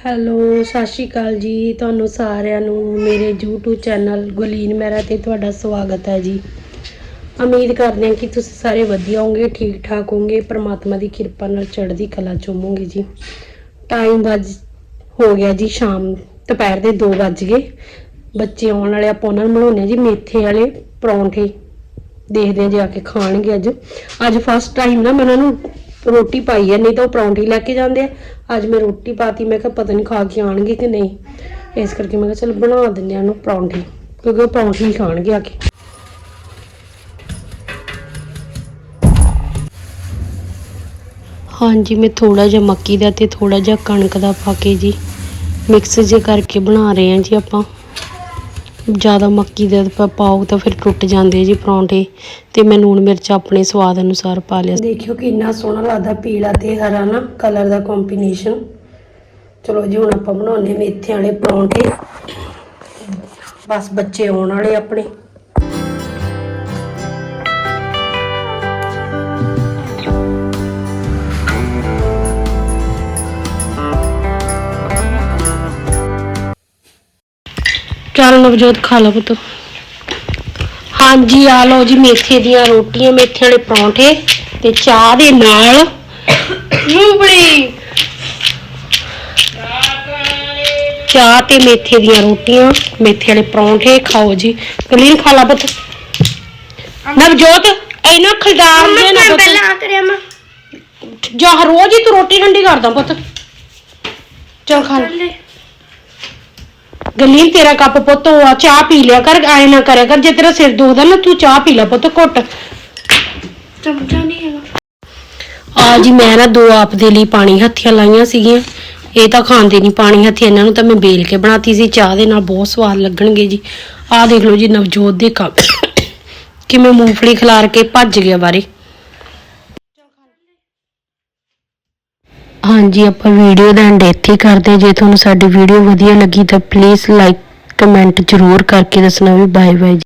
Hello, ਸਤਿ ਸ਼੍ਰੀ ਅਕਾਲ ਜੀ। ਤੁਹਾਨੂੰ ਸਾਰਿਆਂ ਨੂੰ ਮੇਰੇ YouTube ਚੈਨਲ ਗੁਲੀਨ ਮਹਿਰਾ ਤੇ ਤੁਹਾਡਾ ਸਵਾਗਤ ਹੈ ਜੀ। ਉਮੀਦ ਕਰਦੇ ਹਾਂ ਕਿ ਤੁਸੀਂ ਸਾਰੇ ਵਧੀਆ ਹੋਵੋਗੇ ਠੀਕ ਠਾਕ ਹੋਵੋਗੇ, ਪ੍ਰਮਾਤਮਾ ਦੀ ਕਿਰਪਾ ਨਾਲ ਚੜ੍ਹਦੀ ਕਲਾ ਚ ਹੋਵੋਗੇ ਜੀ। ਟਾਈਮ ਵੱਜ, ਹੋ ਗਿਆ ਜੀ ਸ਼ਾਮ, ਦੁਪਹਿਰ ਦੇ 2 ਵੱਜ ਗਏ। ਬੱਚੇ ਆਉਣ ਵਾਲੇ, ਆਪਾਂ ਉਹਨਾਂ ਨੂੰ ਬਣਾਉਣੇ ਜੀ ਮੇਥੇ ਵਾਲੇ ਪਰੌਂਠੇ। ਦੇਖਦੇ ਹਾਂ ਜੇ ਆ ਕੇ ਖਾਣਗੇ ਅੱਜ। ਅੱਜ ਫਸਟ ਟਾਈਮ ਨਾ ਮੈਂ ਉਹਨਾਂ ਨੂੰ ਰੋਟੀ ਪਾਈ ਹੈ ਨਹੀਂ ਤਾਂ ਉਹ ਪਰੌਂਠੀ ਲੈ ਕੇ ਜਾਂਦੇ ਆ। ਅੱਜ ਮੈਂ ਰੋਟੀ ਪਾਤੀ, ਮੈਂ ਕਿਹਾ ਪਤਾ ਨਹੀਂ ਖਾ ਕੇ ਆਣਗੇ ਕਿ ਨਹੀਂ। ਇਸ ਕਰਕੇ ਮੈਂ ਕਿਹਾ ਚਲ ਬਣਾ ਦਿੰਦੇ ਆ ਉਹਨੂੰ ਪਰੌਂਠੀ, ਕਿਉਂਕਿ ਉਹ ਪਰੌਂਠੀ ਹੀ ਖਾਣਗੇ ਆ ਕੇ। ਹਾਂਜੀ, ਮੈਂ ਥੋੜਾ ਜਿਹਾ ਮੱਕੀ ਦਾ ਤੇ ਥੋੜਾ ਜਿਹਾ ਕਣਕ ਦਾ ਪਾ ਕੇ ਜੀ, ਮਿਕਸ ਜੇ ਕਰਕੇ ਬਣਾ ਰਹੇ ਹਾਂ ਜੀ ਆਪਾਂ। ਜ਼ਿਆਦਾ ਮੱਕੀ ਦਾ ਪਾਓ ਤਾਂ ਫਿਰ ਟੁੱਟ ਜਾਂਦੇ ਜੀ ਪਰੌਂਠੇ। ਤੇ ਮੈਂ ਲੂਣ ਮਿਰਚ ਆਪਣੇ ਸਵਾਦ ਅਨੁਸਾਰ ਪਾ ਲਿਆ। ਦੇਖਿਓ ਕਿੰਨਾ ਸੋਹਣਾ ਲੱਗਦਾ ਪੀਲਾ ਤੇ ਹਰਾ ਨਾ ਕਲਰ ਦਾ ਕੰਬੀਨੇਸ਼ਨ ਚਲੋ ਜੀ, ਹੁਣ ਆਪਾਂ ਬਣਾਉਣੇ ਮੇਥੇ ਵਾਲੇ ਪਰੌਂਠੇ। ਬਸ ਬੱਚੇ ਆਉਣ ਵਾਲੇ ਆਪਣੇ। ਚੱਲ ਨਵਜੋਤ ਖਾ ਲਓ ਪੁੱਤ। ਹਾਂਜੀ ਆ ਲਓ ਜੀ ਮੇਥੇ ਦੀਆਂ ਰੋਟੀਆਂ ਮੇਥੇ ਵਾਲੇ ਪਰੌਂਠੇ ਤੇ ਚਾਹ ਦੇ ਨਾਲ ਮੂੰਗਫਲੀ। ਚਾਹ ਤੇ ਮੇਥੇ ਦੀਆਂ ਰੋਟੀਆਂ ਮੇਥੇ ਵਾਲੇ ਪਰੌਂਠੇ ਖਾਓ ਜੀ। ਕਲੀਨ ਖਾ ਲਾ ਪੁੱਤ। ਨਵਜੋਤ ਇਹਨਾਂ ਖਲਦਾਰ ਨਾ ਪੁੱਤ। ਪਹਿਲਾਂ ਕਰਿਆ ਮੈਂ। ਜਾਂ ਰੋਜ਼ ਹੀ ਤੂੰ ਰੋਟੀ ਠੰਡੀ ਕਰਦਾ ਪੁੱਤ। ਚਲ ਖਾ ਲੈ। ਗਲੀਨ ਤੇਰਾ ਕੱਪ ਪੁੱਤ ਉਹ ਆ ਚਾਹ ਪੀ ਲਿਆ ਕਰ ਐ ਨਾ ਕਰਿਆ ਕਰ ਜੇ ਤੇਰਾ ਸਿਰ ਦੁਖਦਾ ਨਾ ਤੂੰ ਚਾਹ ਪੀ ਲੈ ਪੁੱਤ ਘੁੱਟ। ਚਮਚਾ ਨਹੀਂ ਹੈਗਾ। ਆ ਜੀ ਮੈਂ ਨਾ ਦੋ ਆਪ ਦੇ ਲਈ ਪਾਣੀ ਹੱਥੀਆਂ ਲਾਈਆਂ ਸੀਗੀਆਂ। ਇਹ ਤਾਂ ਖਾਂਦੇ ਨਹੀਂ ਪਾਣੀ ਹੱਥੀ ਇਹਨਾਂ ਨੂੰ ਤਾਂ ਮੈਂ ਬੇਲ ਕੇ ਬਣਾਤੀ ਸੀ। ਚਾਹ ਦੇ ਨਾਲ ਬਹੁਤ ਸਵਾਦ ਲੱਗਣਗੇ ਜੀ। ਆਹ ਦੇਖ ਲਓ ਜੀ ਨਵਜੋਤ ਦੇ ਕੱਪ। ਕਿਵੇਂ ਮੂੰਗਫਲੀ ਖਿਲਾਰ ਕੇ ਭੱਜ ਗਿਆ ਬਾਰੇ। ਹਾਂਜੀ, ਆਪਾਂ ਵੀਡੀਓ ਦਾ ਐਂਡ ਇੱਥੇ ਹੀ ਕਰਦੇ ਹਾਂ। ਜੇ ਤੁਹਾਨੂੰ ਸਾਡੀ ਵੀਡੀਓ ਵਧੀਆ ਲੱਗੀ ਤਾਂ ਪਲੀਜ਼ ਲਾਈਕ ਕਮੈਂਟ ਜ਼ਰੂਰ ਕਰਕੇ ਦੱਸਣਾ ਵੀ ਬਾਏ ਬਾਏ